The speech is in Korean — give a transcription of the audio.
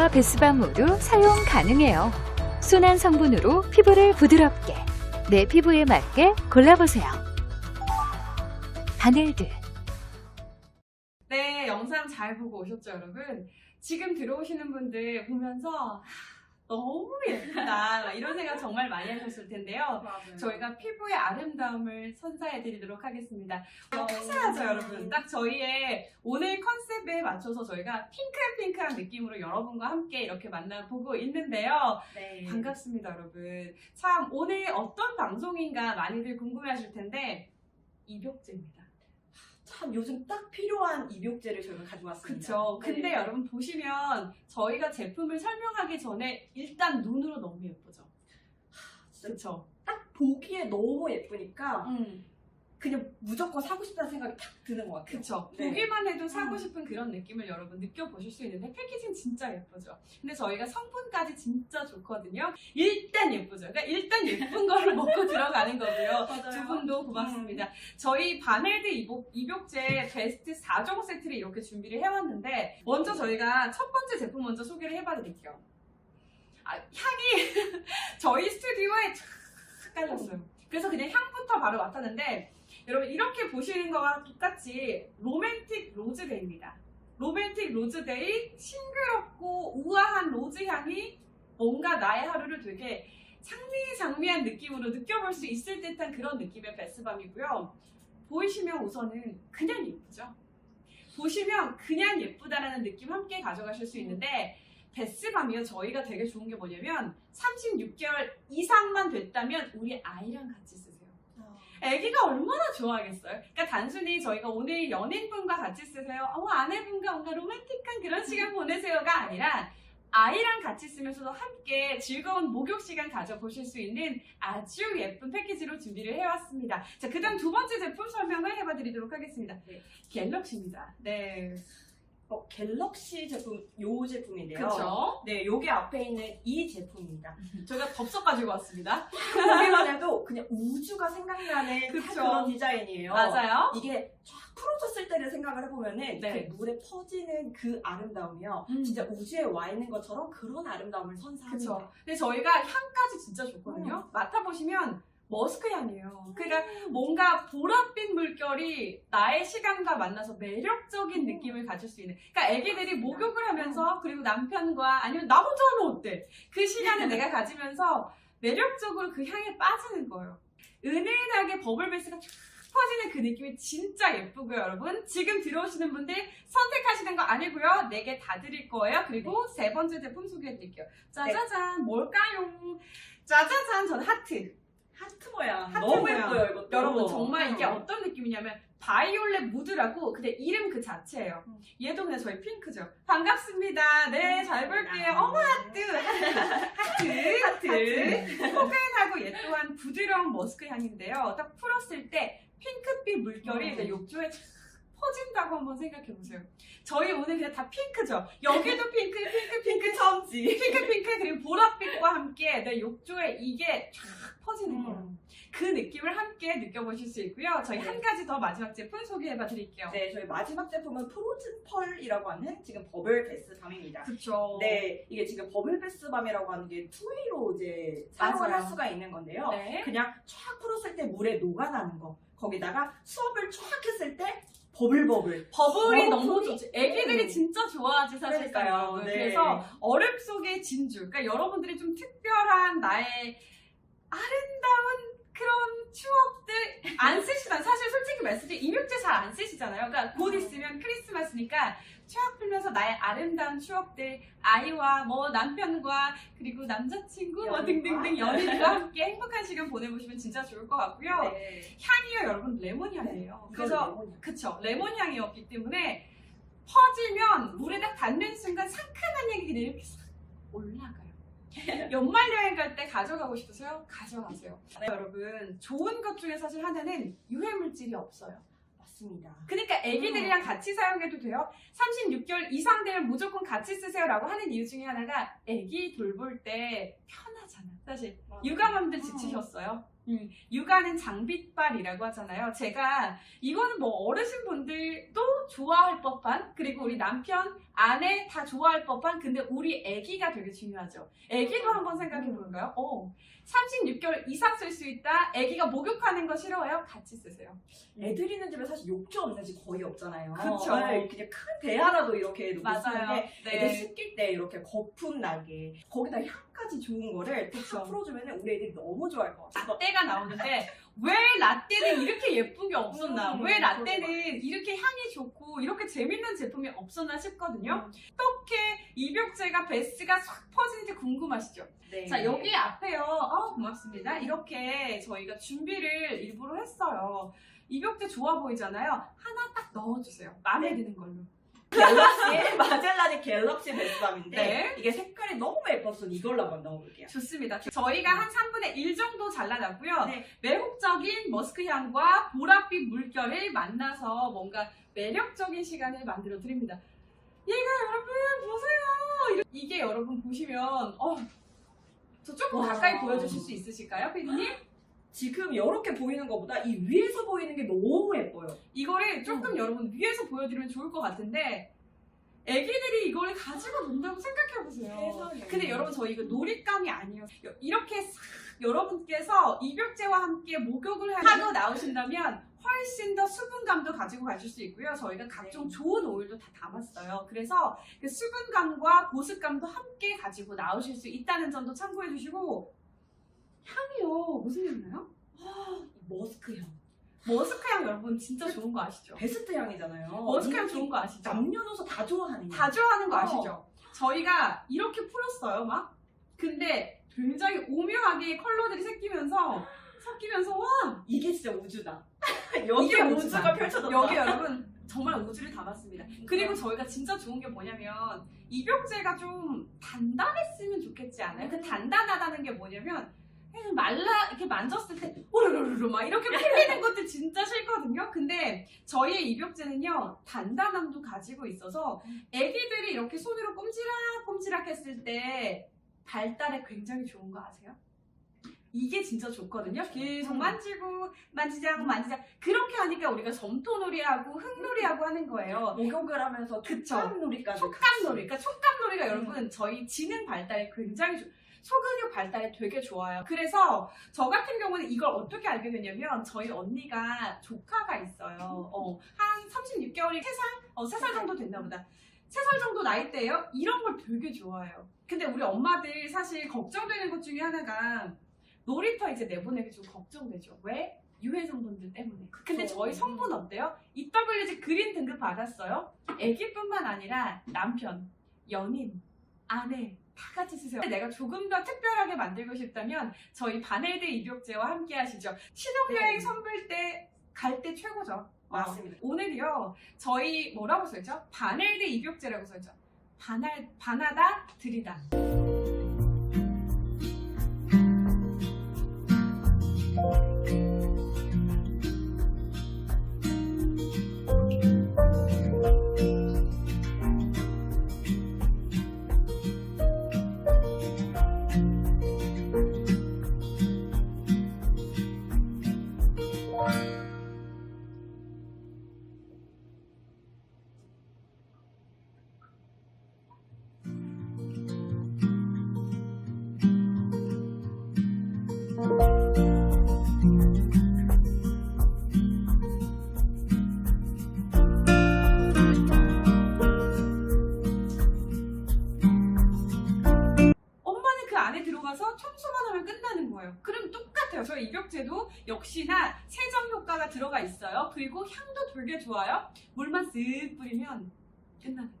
베스와 베스밤 모두 사용 가능해요. 순한 성분으로 피부를 부드럽게, 내 피부에 맞게 골라보세요. 바늘드. 네, 영상 잘 보고 오셨죠, 여러분? 지금 들어오시는 분들 보면서 하, 너무 예쁘다 막 이런 생각 정말 많이 하셨을 텐데요. 저희가 피부의 아름다움을 선사해드리도록 하겠습니다. 화사하죠, 여러분? 딱 저희의 오늘 컨셉에 맞춰서 저희가 핑크핑크한 느낌으로 여러분과 함께 이렇게 만나보고 있는데요. 네. 반갑습니다, 여러분. 참, 오늘 어떤 방송인가 많이들 궁금해 하실 텐데, 입욕제입니다. 참 요즘 딱 필요한 입욕제를 저희가 가져왔습니다. 그쵸. 근데 네. 여러분 보시면 저희가 제품을 설명하기 전에 일단 눈으로 너무 예쁘죠. 그쵸. 딱 보기에 너무 예쁘니까 음, 그냥 무조건 사고 싶다는 생각이 탁 드는 것 같아요. 그쵸. 네. 보기만 해도 사고 음. 싶은 그런 느낌을 여러분 느껴보실 수 있는데 패키징 진짜 예쁘죠. 근데 저희가 성분까지 진짜 좋거든요. 일단 예쁘죠. 그러니까 일단 예쁜 거를 먹고 들어가는 거고요. 두 분도 고맙습니다. 음. 저희 바넬드 입욕, 입욕제 베스트 4종 세트를 이렇게 준비를 해왔는데 먼저 저희가 첫 번째 제품 먼저 소개를 해봐드릴게요. 아, 향이 저희 스튜디오에 쫙 깔렸어요. 그래서 그냥 향부터 바로 맡았는데 여러분 이렇게 보시는 거와 똑같이 로맨틱 로즈데이입니다. 로맨틱 로즈데이 싱그럽고 우아한 로즈 향이 뭔가 나의 하루를 되게 장미장미한 느낌으로 느껴볼 수 있을 듯한 그런 느낌의 베스밤이고요. 보이시면 우선은 그냥 예쁘죠. 보시면 그냥 예쁘다라는 느낌 함께 가져가실 수 있는데 베스밤이요 저희가 되게 좋은 게 뭐냐면 36개월 이상만 됐다면 우리 아이랑 같이 쓰세요. 아기가 얼마나 좋아하겠어요? 그러니까 단순히 저희가 오늘 연인분과 같이 쓰세요. 어, 아내분과 뭔가 로맨틱한 그런 시간 보내세요가 아니라 아이랑 같이 쓰면서도 함께 즐거운 목욕 시간 가져보실 수 있는 아주 예쁜 패키지로 준비를 해왔습니다. 자, 그 다음 두 번째 제품 설명을 해봐드리도록 하겠습니다. 네. 갤럭시입니다. 네. 어, 갤럭시 제품 요 제품인데요. 그쵸? 네, 여기 앞에 있는 이 제품입니다. 저희가 덥석 가지고 왔습니다. 보기만 해도 그냥 우주가 생각나는 딱 그쵸. 그런 디자인이에요. 맞아요. 이게 쫙 풀어졌을 때를 생각을 해보면은 네. 그 물에 퍼지는 그 아름다움이요. 음. 진짜 우주에 와 있는 것처럼 그런 아름다움을 선사합니다. 그쵸. 근데 저희가 향까지 진짜 좋거든요. 맡아보시면 머스크 향이에요. 그러니까 뭔가 보랏빛 물결이 나의 시간과 만나서 매력적인 느낌을 가질 수 있는. 그러니까 애기들이 목욕을 하면서 그리고 남편과 아니면 나 혼자 하면 어때? 그 시간을 내가 가지면서 매력적으로 그 향에 빠지는 거예요. 은은하게 버블베스가 쫙 퍼지는 그 느낌이 진짜 예쁘고요, 여러분. 지금 들어오시는 분들 선택하시는 거 아니고요. 네 개 다 드릴 거예요. 그리고 세 번째 제품 소개해 드릴게요. 짜자잔, 뭘까요? 짜자잔, 저는 하트. 하트 모양. 하트 너무 모양. 예뻐요, 이것도. 여러분 정말 이게 음. 어떤 느낌이냐면 바이올렛 무드라고 근데 이름 그 자체예요. 음. 얘도 그냥 저희 핑크죠. 반갑습니다. 네, 잘 볼게요. 어머 하트, 하트, 하트. 포근하고 얘 또한 부드러운 머스크 향인데요. 딱 풀었을 때 핑크빛 물결이 음. 욕조에 쫙 퍼진다고 한번 생각해 보세요. 저희 오늘 그냥 다 핑크죠. 여기도 핑크, 핑크, 핑크, 처음지. 핑크, 핑크 그리고 보랏빛과 함께 내 욕조에 이게 쫙 퍼지는 거예요. 음. 그 느낌을 함께 느껴보실 수 있고요. 저희 네. 한 가지 더 마지막 제품 소개해봐 드릴게요. 네, 저희 마지막 제품은 프로즌 펄이라고 하는 지금 버블 베스 밤입니다. 그쵸. 네, 이게 지금 버블 베스 밤이라고 하는 게 투웨이로 이제 사용을 맞아요. 할 수가 있는 건데요. 네. 그냥 쫙 풀었을 때 물에 녹아나는 거. 거기다가 수업을 쫙 했을 때 버블버블. 버블이 어, 너무 좋지. 애기들이 음. 진짜 좋아하지, 사실상. 그러니까요. 여러분. 네. 그래서 얼음 속의 진주. 그러니까 여러분들이 좀 특별한 나의 아름다운 그런 추억들 안 쓰시잖아요. 사실 솔직히 말씀드리면 입욕제 잘안 쓰시잖아요. 그러니까 곧 음. 있으면 크리스마스니까 추억 풀면서 나의 아름다운 추억들 아이와 뭐 남편과 그리고 남자친구 뭐. 등등등 연인과 함께 행복한 시간 보내보시면 진짜 좋을 것 같고요. 네. 향이요 여러분 레몬 향이에요. 이건 그래서 레몬이야. 그쵸 레몬 향이었기 때문에 퍼지면 물에 딱 닿는 순간 상큼한 향이 이렇게 싹 올라가요. 연말 여행 갈 때 가져가고 싶으세요? 가져가세요. 네. 여러분 좋은 것 중에 사실 하나는 유해 물질이 없어요. 맞습니다. 그러니까 애기들이랑 같이 사용해도 돼요. 36개월 이상 되면 무조건 같이 쓰세요라고 하는 이유 중에 하나가 애기 돌볼 때 편하잖아. 사실 육아맘들 음. 지치셨어요? 음, 육아는 장비빨이라고 하잖아요. 제가 이거는 뭐 어르신분들도 좋아할 법한 그리고 우리 남편, 아내 다 좋아할 법한 근데 우리 아기가 되게 중요하죠. 아기도 한번 생각해 볼까요? 어, 36개월 이상 쓸 수 있다. 아기가 목욕하는 거 싫어요? 같이 쓰세요. 애들 있는 집에 사실 욕조 없는 집 거의 없잖아요. 그쵸. 네, 그냥 큰 대야라도 이렇게 놓고 쓰는데 애들 네. 씻길 때 이렇게 거품 나게 거기다 향까지 좋은 거를 다 그쵸. 풀어주면 우리 애들이 너무 좋아할 것 같아요. 라떼가 나오는데 왜 라떼는 이렇게 예쁜 게 없었나? 음, 왜. 라떼는 이렇게 향이 좋고 이렇게 재밌는 제품이 없었나 싶거든요. 어떻게 입욕제가 베스가 싹 퍼지는지 궁금하시죠? 네. 자, 여기 앞에요. 아, 고맙습니다. 이렇게 저희가 준비를 일부러 했어요. 입욕제 좋아 보이잖아요. 하나 딱 넣어주세요. 마음에 드는 걸로. 갤럭시 마젤란의 갤럭시 베스밤인데 네. 이게 색깔 이 너무 예뻐서 이걸로 한번 넣어볼게요. 좋습니다. 저희가 한 3분의 1 정도 잘라놨고요. 네. 매혹적인 머스크 향과 보랏빛 물결을 만나서 뭔가 매력적인 시간을 만들어 드립니다. 얘가 여러분 보세요. 이게 여러분 보시면 어, 저 조금 와. 가까이 보여주실 수 있으실까요, 피디님? 지금 이렇게 보이는 것보다 이 위에서 보이는 게 너무 예뻐요. 이거를 조금 음. 여러분 위에서 보여드리면 좋을 것 같은데 애기들이 이걸 가지고 논다고 생각해 보세요. 세상에. 근데 여러분 저희 이거 놀잇감이 아니에요. 여- 이렇게 싹 여러분께서 입욕제와 함께 목욕을 하고 나오신다면 훨씬 더 수분감도 가지고 가실 수 있고요. 저희가 각종 네. 좋은 오일도 다 담았어요. 그래서 그 수분감과 보습감도 함께 가지고 나오실 수 있다는 점도 참고해 주시고 향이요. 무슨 향 나요? 머스크 향. 머스크 향 여러분 진짜 좋은 거 아시죠? 베스트 향이잖아요. 머스크 향 좋은 거 아시죠? 남녀노소 다 좋아하는 향. 다 좋아하는 거 어. 아시죠? 저희가 이렇게 풀었어요, 막. 근데 굉장히 오묘하게 컬러들이 섞이면서 섞이면서 와 이게 진짜 우주다. 여기 이게 우주가. 펼쳐졌다. 여기 여러분 정말 우주를 담았습니다. 그리고 저희가 진짜 좋은 게 뭐냐면 입욕제가 좀 단단했으면 좋겠지 않아요? 그 단단하다는 게 뭐냐면 그냥 말라 이렇게 만졌을 때 오르르르르 막 이렇게 풀리는 것들 진짜 싫거든요. 근데 저희의 입욕제는요 단단함도 가지고 있어서 아기들이 이렇게 손으로 꼼지락꼼지락 했을 때 발달에 굉장히 좋은 거 아세요? 이게 진짜 좋거든요. 계속 음. 만지고 만지작 만지작 그렇게 하니까 우리가 점토놀이하고 흙놀이하고 하는 거예요. 목욕을 하면서. 촉감놀이까지 촉감놀이. 그러니까 촉감놀이가 여러분 저희 지능 발달에 굉장히 좋 소근육 발달에 되게 좋아요. 그래서 저 같은 경우는 이걸 어떻게 알게 됐냐면 저희 언니가 조카가 있어요. 어, 한 36개월이 3살? 어, 3살 정도 됐나 보다. 3살 정도 나이대예요. 이런 걸 되게 좋아해요. 근데 우리 엄마들 사실 걱정되는 것 중에 하나가 놀이터 이제 내보내기 좀 걱정되죠. 왜? 유해 성분들 때문에. 근데. 저희 성분 어때요? EWG 그린 등급 받았어요. 애기뿐만 아니라 남편, 연인, 아내 다 같이 쓰세요. 내가 조금 더 특별하게 만들고 싶다면 저희 바넬드 입욕제와 함께 하시죠. 신혼여행 네. 선물 때 갈 때 최고죠. 맞습니다. 오늘이요. 저희 뭐라고 써있죠? 바넬드 입욕제라고 써있죠. 바날, 바나다 드리다. 안에 들어가서 청소만 하면 끝나는 거예요. 그럼 똑같아요. 저희 입욕제도 역시나 세정 효과가 들어가 있어요. 그리고 향도 되게 좋아요. 물만 쓱 뿌리면 끝나는 거예요.